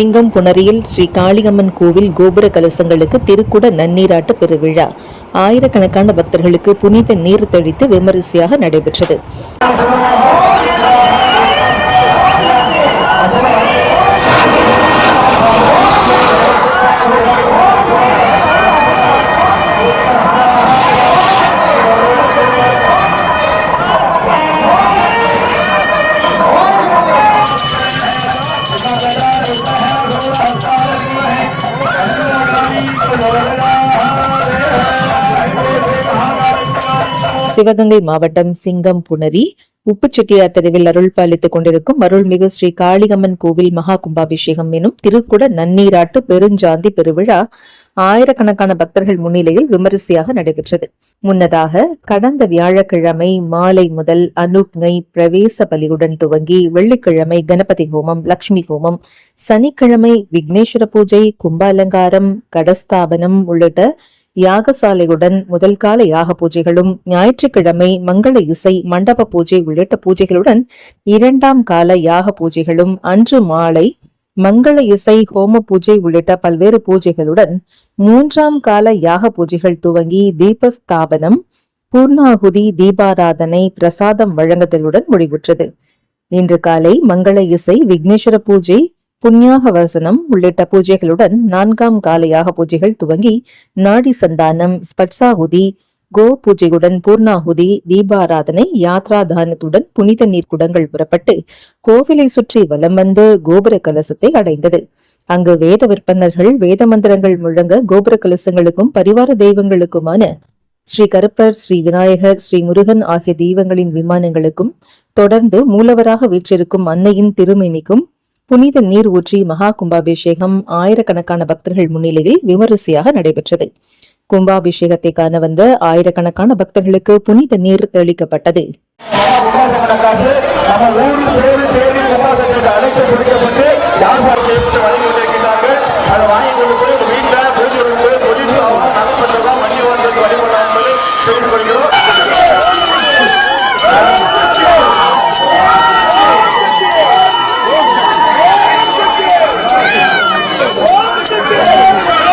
சிங்கம் புணரியில் ஸ்ரீ காளியம்மன் கோவில் கோபுர கலசங்களுக்கு திருக்குட நன்னீராட்டு பெருவிழா. ஆயிரக்கணக்கான பக்தர்களுக்கு புனித நீர் தெளித்து விமரிசையாக நடைபெற்றது. சிவகங்கை மாவட்டம் சிங்கம் புணரி உப்புச்செட்டியார் தெருவில் அருள் பாலித்துக் கொண்டிருக்கும் அருள்மிகு ஸ்ரீ காளிகம்மன் கோவில் மகா கும்பாபிஷேகம் எனும் திருக்குட நன்னீராட்டு பெருஞ்சாந்தி பெருவிழா ஆயிரக்கணக்கான பக்தர்கள் முன்னிலையில் விமரிசையாக நடைபெற்றது. முன்னதாக கடந்த வியாழக்கிழமை மாலை முதல் அனுக்ஞை பிரவேச பலியுடன் துவங்கி வெள்ளிக்கிழமை கணபதி ஹோமம் லக்ஷ்மி ஹோமம் சனிக்கிழமை விக்னேஸ்வர பூஜை கும்பாலங்காரம் கடஸ்தாபனம் உள்ளிட்ட யாகசாலையுடன் முதல் கால யாக பூஜைகளும் ஞாயிற்றுக்கிழமை மங்கள இசை மண்டப பூஜை உள்ளிட்ட பூஜைகளுடன் இரண்டாம் கால யாக பூஜைகளும் அன்று மாலை மங்கள இசை ஹோம பூஜை உள்ளிட்ட பல்வேறு பூஜைகளுடன் மூன்றாம் கால யாக பூஜைகள் துவங்கி தீபஸ்தாபனம் பூர்ணாகுதி தீபாராதனை பிரசாதம் வழங்குதலுடன் முடிவுற்றது. இன்று காலை மங்கள இசை விக்னேஸ்வர பூஜை புண்ணியாக வசனம் உள்ளிட்ட பூஜைகளுடன் நான்காம் காலையாக பூஜைகள் துவங்கி நாடி சந்தானம் ஸ்பட்சாகுதி கோ பூஜையுடன் பூர்ணாகுதி தீபாராதனை யாத்ரா தானத்துடன் புனித நீர் குடங்கள் புறப்பட்டு கோவிலை சுற்றி வலம் வந்து கோபுர கலசத்தை அடைந்தது. அங்கு வேத விற்பனர்கள் வேத மந்திரங்கள் முழங்க கோபுர கலசங்களுக்கும் பரிவார தெய்வங்களுக்குமான ஸ்ரீ கருப்பர் ஸ்ரீ விநாயகர் ஸ்ரீ முருகன் ஆகிய தெய்வங்களின் விமானங்களுக்கும் தொடர்ந்து மூலவராக வீற்றிருக்கும் அன்னையின் திருமேனிக்கும் புனித நீர் ஊற்றி மகா கும்பாபிஷேகம் ஆயிரக்கணக்கான பக்தர்கள் முன்னிலையில் விமரிசையாக நடைபெற்றது. கும்பாபிஷேகத்தை காண வந்த ஆயிரக்கணக்கான பக்தர்களுக்கு புனித நீர் தெளிக்கப்பட்டது.